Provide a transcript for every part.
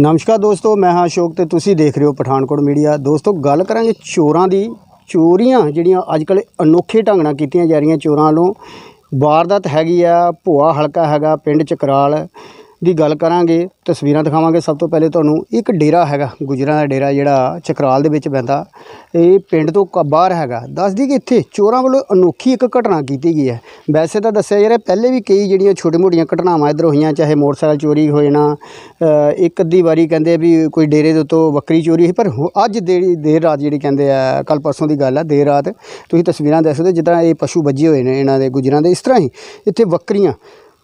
ਨਮਸਕਾਰ ਦੋਸਤੋ, ਮੈਂ ਹਾਂ ਅਸ਼ੋਕ ਤੇ ਤੁਸੀਂ ਦੇਖ ਰਹੇ ਹੋ ਪਠਾਨਕੋਟ ਮੀਡੀਆ। ਦੋਸਤੋ, ਗੱਲ ਕਰਾਂਗੇ ਚੋਰਾਂ ਦੀ। ਚੋਰੀਆਂ ਜਿਹੜੀਆਂ ਅੱਜ ਕੱਲ੍ਹ ਅਨੋਖੇ ਢੰਗ ਨਾਲ ਕੀਤੀਆਂ ਜਾ ਰਹੀਆਂ ਚੋਰਾਂ ਵੱਲੋਂ। ਵਾਰਦਾਤ ਹੈਗੀ ਆ, ਭੂਆ ਹਲਕਾ ਹੈਗਾ ਪਿੰਡ ਚਕਰਾਲ। ਦੀ ਗੱਲ ਕਰਾਂਗੇ, ਤਸਵੀਰਾਂ ਦਿਖਾਵਾਂਗੇ। ਸਭ ਤੋਂ ਪਹਿਲੇ ਤੁਹਾਨੂੰ ਇੱਕ ਡੇਰਾ ਹੈਗਾ, ਗੁਜਰਾਂ ਦਾ ਡੇਰਾ ਜਿਹੜਾ ਚਕਰਾਲ ਦੇ ਵਿੱਚ ਪੈਂਦਾ। ਇਹ ਪਿੰਡ ਤੋਂ ਕ- ਬਾਹਰ ਹੈਗਾ। ਦੱਸਦੀ ਕਿ ਇੱਥੇ ਚੋਰਾਂ ਵੱਲੋਂ ਅਨੋਖੀ ਇੱਕ ਘਟਨਾ ਕੀਤੀ ਗਈ ਹੈ। ਵੈਸੇ ਤਾਂ ਦੱਸਿਆ ਜਾ ਰਿਹਾ, ਪਹਿਲੇ ਵੀ ਕਈ ਜਿਹੜੀਆਂ ਛੋਟੀ ਮੋਟੀਆਂ ਘਟਨਾਵਾਂ ਇੱਧਰ ਹੋਈਆਂ, ਚਾਹੇ ਮੋਟਰਸਾਈਕਲ ਚੋਰੀ ਹੋਏ ਨਾ ਇੱਕ ਅੱਧੀ ਵਾਰੀ ਕਹਿੰਦੇ ਵੀ ਕੋਈ ਡੇਰੇ ਦੇ ਉੱਤੋਂ ਬੱਕਰੀ ਚੋਰੀ ਹੋਈ, ਪਰ ਅੱਜ ਦੇਰ ਰਾਤ ਜਿਹੜੀ ਕਹਿੰਦੇ ਆ ਕੱਲ ਪਰਸੋਂ ਦੀ ਗੱਲ ਆ, ਦੇਰ ਰਾਤ ਤੁਸੀਂ ਤਸਵੀਰਾਂ ਦੇਖ ਸਕਦੇ ਹੋ, ਜਿੱਦਾਂ ਇਹ ਪਸ਼ੂ ਵੱਜੇ ਹੋਏ ਨੇ ਇਹਨਾਂ ਦੇ ਗੁਜਰਾਂ ਦੇ, ਇਸ ਤਰ੍ਹਾਂ ਹੀ ਇੱਥੇ ਬੱਕਰੀਆਂ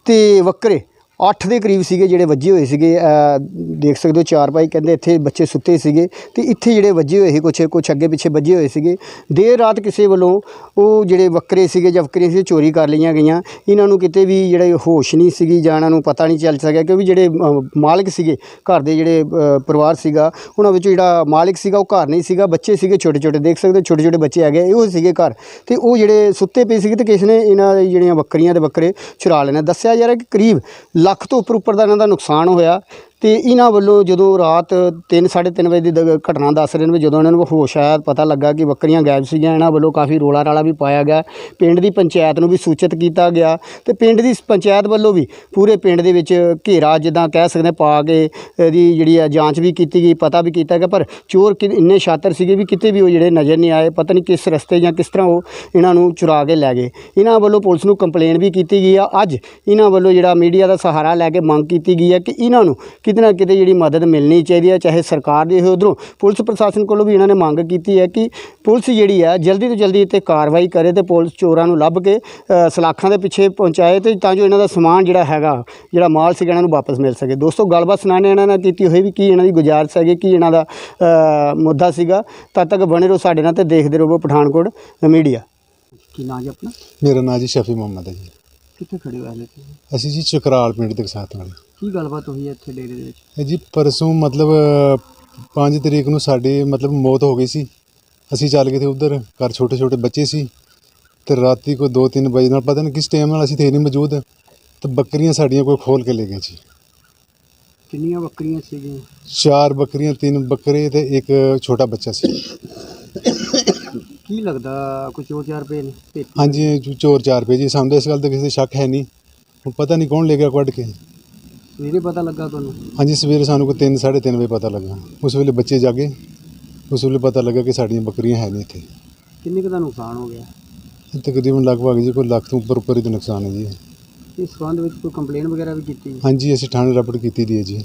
ਤੇ ਬੱਕਰੇ 8 ਦੇ ਕਰੀਬ ਸੀਗੇ ਜਿਹੜੇ ਵੱਜੇ ਹੋਏ ਸੀਗੇ ਦੇਖ ਸਕਦੇ ਹੋ ਚਾਰ ਭਾਈ ਕਹਿੰਦੇ ਇੱਥੇ ਬੱਚੇ ਸੁੱਤੇ ਸੀਗੇ ਤੇ ਇੱਥੇ ਜਿਹੜੇ ਵੱਜੇ ਹੋਏ ਸੀ ਕੁਛ ਕੁਛ ਅੱਗੇ ਪਿੱਛੇ ਵੱਜੇ ਹੋਏ ਸੀਗੇ। ਦੇਰ ਰਾਤ ਕਿਸੇ ਵੱਲੋਂ ਉਹ ਜਿਹੜੇ ਬੱਕਰੇ ਸੀਗੇ ਜਾਂ ਬੱਕਰੀਆਂ ਸੀ ਚੋਰੀ ਕਰ ਲਈਆਂ ਗਈਆਂ। ਇਹਨਾਂ ਨੂੰ ਕਿਤੇ ਵੀ ਜਿਹੜੇ ਹੋਸ਼ ਨਹੀਂ ਸੀਗੀ ਜਾਂ ਇਹਨਾਂ ਨੂੰ ਪਤਾ ਨਹੀਂ ਚੱਲ ਸਕਿਆ ਕਿਉਂਕਿ ਜਿਹੜੇ ਮਾਲਕ ਸੀਗੇ, ਘਰ ਦੇ ਜਿਹੜੇ ਪਰਿਵਾਰ ਸੀਗਾ, ਉਹਨਾਂ ਵਿੱਚੋਂ ਜਿਹੜਾ ਮਾਲਕ ਸੀਗਾ ਉਹ ਘਰ ਨਹੀਂ ਸੀਗਾ, ਬੱਚੇ ਸੀਗੇ ਛੋਟੇ ਛੋਟੇ। ਦੇਖ ਸਕਦੇ ਹੋ ਛੋਟੇ ਛੋਟੇ ਬੱਚੇ ਹੈਗੇ ਉਹ ਸੀਗੇ ਘਰ। ਤੇ ਉਹ ਜਿਹੜੇ ਸੁੱਤੇ ਪਏ ਸੀਗੇ ਤੇ ਕਿਸ ਨੇ ਇਹਨਾਂ ਦੀ ਜਿਹੜੀਆਂ ਬੱਕਰੀਆਂ ਤੇ ਬੱਕਰੇ ਚੁਰਾ ਲੈਣਾ। ਦੱਸਿਆ ਜਾ ਰਿਹਾ ਕਿ ਕਰੀਬ ਲੱਖ ਤੋਂ ਉੱਪਰ ਉੱਪਰ ਦਾ ਇਹਨਾਂ ਦਾ ਨੁਕਸਾਨ ਹੋਇਆ। ਤੇ ਇਹਨਾਂ ਵੱਲੋਂ ਜਦੋਂ ਰਾਤ 3 3:30 ਵਜੇ ਦੀ ਦ- ਘਟਨਾ ਦੱਸ ਰਹੇ ਨੇ ਜਦੋਂ ਇਹਨਾਂ ਨੂੰ ਹੋਸ਼ ਆਇਆ, ਪਤਾ ਲੱਗਾ ਕਿ ਬੱਕਰੀਆਂ ਗਾਇਬ ਸੀਗੀਆਂ, ਇਹਨਾਂ ਵੱਲੋਂ ਕਾਫੀ ਰੋਲਾ ਰਾਲਾ ਵੀ ਪਾਇਆ ਗਿਆ। ਪਿੰਡ ਦੀ ਪੰਚਾਇਤ ਨੂੰ ਵੀ ਸੂਚਿਤ ਕੀਤਾ ਗਿਆ ਤੇ ਪਿੰਡ ਦੀ ਪੰਚਾਇਤ ਵੱਲੋਂ ਵੀ ਪੂਰੇ ਪਿੰਡ ਦੇ ਵਿੱਚ ਘੇਰਾ ਜਿੱਦਾਂ ਕਹਿ ਸਕਦੇ ਪਾ ਕੇ ਇਹਦੀ ਜਿਹੜੀ ਆ ਜਾਂਚ ਵੀ ਕੀਤੀ ਗਈ, ਪਤਾ ਵੀ ਕੀਤਾ ਗਿਆ, ਪਰ ਚੋਰ ਕਿ, ਇੰਨੇ ਸ਼ਾਤਰ ਸੀਗੇ ਵੀ ਕਿਤੇ ਵੀ ਉਹ ਜਿਹੜੇ ਨਜ਼ਰ ਨਹੀਂ ਆਏ, ਪਤਾ ਨਹੀਂ ਕਿਸ ਰਸਤੇ ਜਾਂ ਕਿਸ ਤਰ੍ਹਾਂ ਉਹ ਇਹਨਾਂ ਨੂੰ ਚੁਰਾ ਕੇ ਲੈ ਗਏ। ਇਹਨਾਂ ਵੱਲੋਂ ਪੁਲਿਸ ਨੂੰ ਕੰਪਲੇਨ ਵੀ ਕੀਤੀ ਗਈ ਆ। ਅੱਜ ਇਹਨਾਂ ਵੱਲੋਂ ਜਿਹੜਾ ਮੀਡੀਆ ਦਾ ਸਹਾਰਾ ਲੈ ਕੇ ਮੰਗ ਕੀਤੀ ਗਈ ਹੈ ਕਿ ਇਹਨਾਂ ਨੂੰ ਕਿਤੇ ਨਾ ਕਿਤੇ ਜਿਹੜੀ ਮਦਦ ਮਿਲਣੀ ਚਾਹੀਦੀ ਹੈ ਚਾਹੇ ਸਰਕਾਰ ਦੀ ਹੋਵੇ ਉਧਰੋਂ। ਪੁਲਿਸ ਪ੍ਰਸ਼ਾਸਨ ਕੋਲੋਂ ਵੀ ਇਹਨਾਂ ਨੇ ਮੰਗ ਕੀਤੀ ਹੈ ਕਿ ਪੁਲਿਸ ਜਿਹੜੀ ਹੈ ਜਲਦੀ ਤੋਂ ਜਲਦੀ ਇੱਥੇ ਕਾਰਵਾਈ ਕਰੇ ਤੇ ਪੁਲਿਸ ਚੋਰਾਂ ਨੂੰ ਲੱਭ ਕੇ ਸਲਾਖਾਂ ਦੇ ਪਿੱਛੇ ਪਹੁੰਚਾਏ ਤੇ ਤਾਂ ਜੋ ਇਹਨਾਂ ਦਾ ਸਮਾਨ ਜਿਹੜਾ ਹੈਗਾ ਜਿਹੜਾ ਮਾਲ ਸੀਗਾ ਇਹਨਾਂ ਨੂੰ ਵਾਪਸ ਮਿਲ ਸਕੇ। ਦੋਸਤੋ ਗੱਲਬਾਤ ਸੁਣਾਣੇ ਇਹਨਾਂ ਨਾਲ ਕੀਤੀ ਹੋਈ ਵੀ ਕੀ ਇਹਨਾਂ ਦੀ ਗੁਜ਼ਾਰਿਸ਼ ਹੈਗੀ ਕੀ ਇਹਨਾਂ ਦਾ ਮੁੱਦਾ ਸੀਗਾ। ਤਦ ਤੱਕ ਬਣੇ ਰਹੋ ਸਾਡੇ ਨਾਲ ਤੇ ਦੇਖਦੇ ਰਹੋ ਪਠਾਨਕੋਟ ਮੀਡੀਆ। ਕੀ ਨਾਂ ਜੀ ਆਪਣਾ? ਮੇਰਾ ਨਾਂ ਜੀ ਸ਼ਫੀ ਮੁਹੰਮਦ ਹੈ ਜੀ। ਕਿੱਥੇ ਖੜੇ ਹੋ ਹਲੇ ਅਸੀਂ ਜੀ ਚਕਰਾਲ ਪਿੰਡ ਦੇ ਸਾਥ ਵਾਲੇ ਕੀ ਗੱਲਬਾਤ ਹੋਈ ਹੈ ਇੱਥੇ ਡੇਰੇ ਦੇ ਵਿੱਚ? ਇਹ ਜੀ ਪਰਸੋਂ ਮਤਲਬ 5 ਤਰੀਕ ਨੂੰ ਸਾਡੀ ਮਤਲਬ ਮੌਤ ਹੋ ਗਈ ਸੀ। ਅਸੀਂ ਚੱਲ ਗਏ ਤੇ ਉਧਰ ਘਰ ਛੋਟੇ ਛੋਟੇ ਬੱਚੇ ਸੀ। ਤੇ ਰਾਤੀ ਕੋਈ 2-3 ਵਜੇ ਨਾਲ ਪਤਾ ਨਹੀਂ ਕਿਸ ਟਾਈਮ ਨਾਲ ਅਸੀਂ ਥੇ ਨਹੀਂ ਮੌਜੂਦ। ਤੇ ਬੱਕਰੀਆਂ ਸਾਡੀਆਂ ਕੋਈ ਖੋਲ ਕੇ ਲੈ ਗਏ ਜੀ। ਕਿੰਨੀਆਂ ਬੱਕਰੀਆਂ ਸੀਗੀਆਂ? ਚਾਰ ਬੱਕਰੀਆਂ ਤਿੰਨ ਬੱਕਰੇ ਤੇ ਇੱਕ ਛੋਟਾ ਬੱਚਾ ਸੀ। ਕੀ ਲੱਗਦਾ ਕੁਝ ਹੋਰ ਚਾਰ ਰੁਪਏ ਨੇ? ਤੇ ਹਾਂਜੀ ਚੋਰ ਚਾਰ ਪਏ ਜੀ। ਸਾਨੂੰ ਤਾਂ ਇਸ ਗੱਲ ਦਾ ਕਿਸੇ ਸ਼ੱਕ ਹੈ ਨਹੀਂ। ਪਤਾ ਨਹੀਂ ਕੌਣ ਲੈ ਗਿਆ ਕੱਢ ਕੇ। ਸਵੇਰੇ ਪਤਾ ਲੱਗਾ ਤੁਹਾਨੂੰ? ਹਾਂਜੀ ਸਵੇਰੇ ਸਾਨੂੰ ਕੋਈ 3 3:30 ਵਜੇ ਪਤਾ ਲੱਗਾ। ਉਸ ਵੇਲੇ ਬੱਚੇ ਜਾਗੇ ਉਸ ਵੇਲੇ ਪਤਾ ਲੱਗਾ ਕਿ ਸਾਡੀਆਂ ਬੱਕਰੀਆਂ ਹੈ ਨਹੀਂ ਇੱਥੇ। ਕਿੰਨੇ ਕੁ ਦਾ ਨੁਕਸਾਨ ਹੋ ਗਿਆ? ਇਹ ਤਕਰੀਬਨ ਲਗਭਗ ਜੀ ਕੋਈ ਲੱਖ ਤੋਂ ਉੱਪਰ ਉੱਪਰ ਹੀ ਦਾ ਨੁਕਸਾਨ ਹੈ ਜੀ। ਇਸ ਸੰਬੰਧ ਵਿੱਚ ਕੋਈ ਕੰਪਲੇਨ ਵਗੈਰਾ ਵੀ ਕੀਤੀ? ਹਾਂਜੀ ਅਸੀਂ ਥਾਣੇ ਰਿਪੋਰਟ ਕੀਤੀ ਦੀ ਹੈ ਜੀ।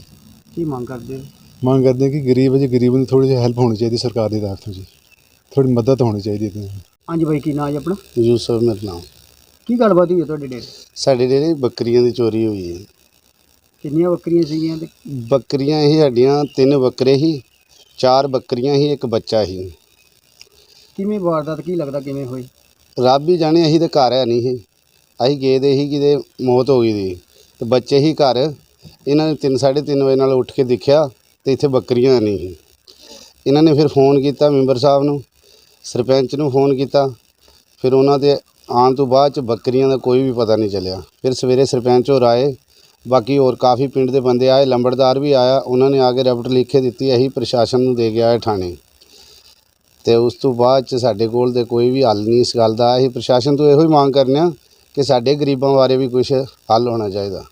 ਕੀ ਮੰਗ ਕਰਦੇ? ਹੋ? ਮੰਗ ਕਰਦੇ ਹਾਂ ਕਿ ਗਰੀਬ ਹੈ ਜੀ ਗਰੀਬ ਨੂੰ ਥੋੜੀ ਜਿਹੀ ਹੈਲਪ ਹੋਣੀ ਚਾਹੀਦੀ ਸਰਕਾਰ ਦੀ ਤਰਫ ਤੋਂ ਜੀ। ਥੋੜੀ ਮਦਦ ਹੋਣੀ ਚਾਹੀਦੀ ਹੈ ਹਾਂਜੀ ਬਾਈ ਕੀ ਨਾਂ ਜੀ ਆਪਣਾ? ਯੂਸਫ ਮੇਰਾ ਨਾਮ। ਕੀ ਗੱਲਬਾਤ ਹੋਈ ਹੈ ਤੁਹਾਡੇ ਡੇਰੇ ਸਾਡੇ ਡੇਰੇ ਬੱਕਰੀਆਂ ਦੀ ਚੋਰੀ ਹੋਈ ਹੈ। ਕਿੰਨੀਆਂ ਬੱਕਰੀਆਂ ਸੀਗੀਆਂ ਤੇ? ਬੱਕਰੀਆਂ ਇਹ ਸਾਡੀਆਂ ਤਿੰਨ ਬੱਕਰੇ ਸੀ ਚਾਰ ਬੱਕਰੀਆਂ ਸੀ ਇੱਕ ਬੱਚਾ ਸੀ। ਕਿਵੇਂ ਵਾਰਦਾਤ ਕੀ ਲੱਗਦਾ ਕਿਵੇਂ ਹੋਈ? ਰੱਬ ਹੀ ਜਾਣੇ ਅਸੀਂ ਤੇ ਘਰ ਹੈ ਨਹੀਂ ਸੀ। ਅਸੀਂ ਗਏ ਦੇ ਸੀ ਕਿਤੇ ਮੌਤ ਹੋ ਗਈ ਦੀ। ਤੇ ਬੱਚੇ ਹੀ ਘਰ ਇਹਨਾਂ ਨੇ 3 3:30 ਵਜੇ ਨਾਲ ਉੱਠ ਕੇ ਦੇਖਿਆ ਤੇ ਇੱਥੇ ਬੱਕਰੀਆਂ ਨਹੀਂ ਸੀ। ਇਹਨਾਂ ਨੇ ਫਿਰ ਫੋਨ ਕੀਤਾ ਮੈਂਬਰ ਸਾਹਿਬ ਨੂੰ ਸਰਪੰਚ ਨੂੰ ਫੋਨ ਕੀਤਾ। ਫਿਰ ਉਹਨਾਂ ਦੇ ਆਉਣ ਤੋਂ ਬਾਅਦ ਚ ਬੱਕਰੀਆਂ ਦਾ ਕੋਈ ਵੀ ਪਤਾ ਨਹੀਂ ਚੱਲਿਆ। ਫਿਰ ਸਵੇਰੇ ਸਰਪੰਚ ਹੋਰ ਆਏ ਬਾਕੀ ਹੋਰ ਕਾਫੀ ਪਿੰਡ ਦੇ ਬੰਦੇ ਆਏ, ਲੰਬੜਦਾਰ ਵੀ ਆਇਆ, ਉਹਨਾਂ ਨੇ ਆ ਕੇ ਰਿਪੋਰਟ ਲਿਖ ਕੇ ਦਿੱਤੀ, ਅਸੀਂ ਪ੍ਰਸ਼ਾਸਨ ਨੂੰ ਦੇ ਗਿਆ ਹੈ ਥਾਣੇ। ਤੇ ਉਸ ਤੋਂ ਬਾਅਦ ਚ ਸਾਡੇ ਕੋਲ ਤੇ ਕੋਈ ਵੀ ਹੱਲ ਨਹੀਂ ਇਸ ਗੱਲ ਦਾ, ਅਸੀਂ ਪ੍ਰਸ਼ਾਸਨ ਤੋਂ ਇਹੋ ਹੀ ਮੰਗ ਕਰਨੇ ਆ ਕਿ ਸਾਡੇ ਗਰੀਬਾਂ ਬਾਰੇ ਵੀ ਕੁਝ ਹੱਲ ਹੋਣਾ ਚਾਹੀਦਾ।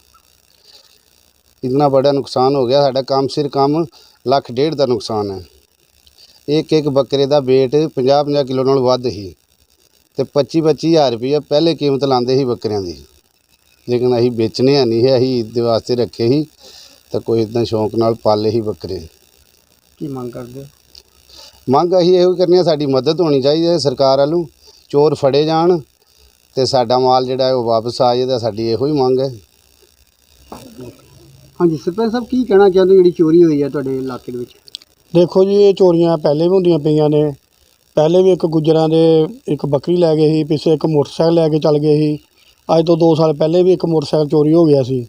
ਇੰਨਾ ਬੜਾ ਨੁਕਸਾਨ ਹੋ ਗਿਆ, ਸਾਡਾ ਕੰਮ ਸਿਰ ਕੰਮ ਲੱਖ ਡੇਢ ਦਾ ਨੁਕਸਾਨ ਹੈ। ਇੱਕ ਇੱਕ ਬੱਕਰੇ ਦਾ weight 50 50 ਕਿਲੋ ਨਾਲ ਵੱਧ ਹੀ ਤੇ 25 25000 ਰੁਪਏ ਪਹਿਲੇ ਕੀਮਤ ਲਾਉਂਦੇ ਸੀ ਬੱਕਰਿਆਂ ਦੀ। ਲੇਕਿਨ ਅਸੀਂ ਵੇਚਣੇ ਆ ਨਹੀਂ ਹੈ ਅਸੀਂ ਇਹਦੇ ਵਾਸਤੇ ਰੱਖੇ ਸੀ ਤਾਂ ਕੋਈ ਇਦਾਂ ਸ਼ੌਂਕ ਨਾਲ ਪਾਲੇ ਹੀ ਬੱਕਰੇ। ਕੀ ਮੰਗ ਕਰਦੇ ਹੋ? ਮੰਗ ਅਸੀਂ ਇਹੋ ਕਰਨੀ ਆ ਸਾਡੀ ਮਦਦ ਹੋਣੀ ਚਾਹੀਦੀ ਹੈ ਸਰਕਾਰ ਵੱਲੋਂ ਚੋਰ ਫੜੇ ਜਾਣ ਤੇ ਸਾਡਾ ਮਾਲ ਜਿਹੜਾ ਹੈ ਉਹ ਵਾਪਸ ਆ ਜਾਏ ਤਾਂ ਸਾਡੀ ਇਹੋ ਹੀ ਮੰਗ ਹੈ। ਹਾਂਜੀ ਸਰਪੰਚ ਸਾਹਿਬ ਕੀ ਕਹਿਣਾ ਚਾਹੁੰਦੇ ਹੋ ਜਿਹੜੀ ਚੋਰੀ ਹੋਈ ਹੈ ਤੁਹਾਡੇ ਇਲਾਕੇ ਦੇ ਵਿੱਚ? ਦੇਖੋ ਜੀ ਇਹ ਚੋਰੀਆਂ ਪਹਿਲੇ ਵੀ ਹੁੰਦੀਆਂ ਪਈਆਂ ਨੇ। ਪਹਿਲੇ ਵੀ ਇੱਕ ਗੁੱਜਰਾਂ ਦੇ ਇੱਕ ਬੱਕਰੀ ਲੈ ਗਏ ਸੀ ਪਿੱਛੇ ਇੱਕ ਮੋਟਰਸਾਈਕਲ ਲੈ ਕੇ ਚੱਲ ਗਏ ਸੀ। ਅੱਜ ਤੋਂ 2 ਸਾਲ ਪਹਿਲੇ ਵੀ ਇੱਕ ਮੋਟਰਸਾਈਕਲ ਚੋਰੀ ਹੋ ਗਿਆ ਸੀ।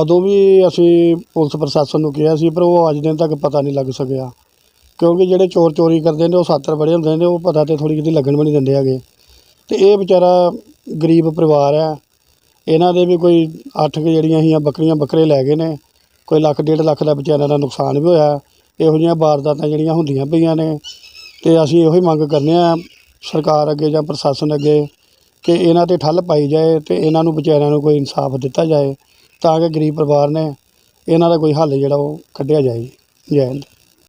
ਉਦੋਂ ਵੀ ਅਸੀਂ ਪੁਲਿਸ ਪ੍ਰਸ਼ਾਸਨ ਨੂੰ ਕਿਹਾ ਸੀ, ਪਰ ਉਹ ਅੱਜ ਦਿਨ ਤੱਕ ਪਤਾ ਨਹੀਂ ਲੱਗ ਸਕਿਆ। ਕਿਉਂਕਿ ਜਿਹੜੇ ਚੋਰ ਚੋਰੀ ਕਰਦੇ ਨੇ, ਉਹ ਸਾਤਰ ਬੜੇ ਹੁੰਦੇ ਨੇ, ਉਹ ਪਤਾ ਤੇ ਥੋੜੀ ਕਿਤੇ ਲੱਗਣ ਵੀ ਨਹੀਂ ਦਿੰਦੇ ਹੈਗੇ। ਤੇ ਇਹ ਵਿਚਾਰਾ ਗਰੀਬ ਪਰਿਵਾਰ ਹੈ। ਇਹਨਾਂ ਦੇ ਵੀ ਕੋਈ ਅੱਠ ਕੁ ਜਿਹੜੀਆਂ ਸੀਆਂ ਬੱਕਰੀਆਂ ਬੱਕਰੇ ਲੈ ਗਏ ਨੇ। ਕੋਈ ਲੱਖ, ਡੇਢ ਲੱਖ ਦਾ ਵਿਚਾਰਿਆਂ ਦਾ ਨੁਕਸਾਨ ਵੀ ਹੋਇਆ। ਇਹੋ ਜਿਹੀਆਂ ਵਾਰਦਾਤਾਂ ਜਿਹੜੀਆਂ ਹੁੰਦੀਆਂ ਪਈਆਂ ਨੇ। ਤੇ ਅਸੀਂ ਇਹੋ ਹੀ ਮੰਗ ਕਰਨੇ ਆ, ਸਰਕਾਰ ਅੱਗੇ ਜਾਂ ਪ੍ਰਸ਼ਾਸਨ ਅੱਗੇ ਕਿ ਇਹਨਾਂ ਤੇ ਠੱਲ ਪਾਈ ਜਾਏ ਤੇ ਇਹਨਾਂ ਨੂੰ ਵਿਚਾਰਿਆਂ ਨੂੰ ਕੋਈ ਇਨਸਾਫ ਦਿੱਤਾ ਜਾਏ ਤਾਂ ਕਿ ਗਰੀਬ ਪਰਿਵਾਰ ਨੇ ਇਹਨਾਂ ਦਾ ਕੋਈ ਹੱਲ ਜਿਹੜਾ ਉਹ ਕੱਢਿਆ ਜਾਏ। ਜੈ ਹਿੰਦ।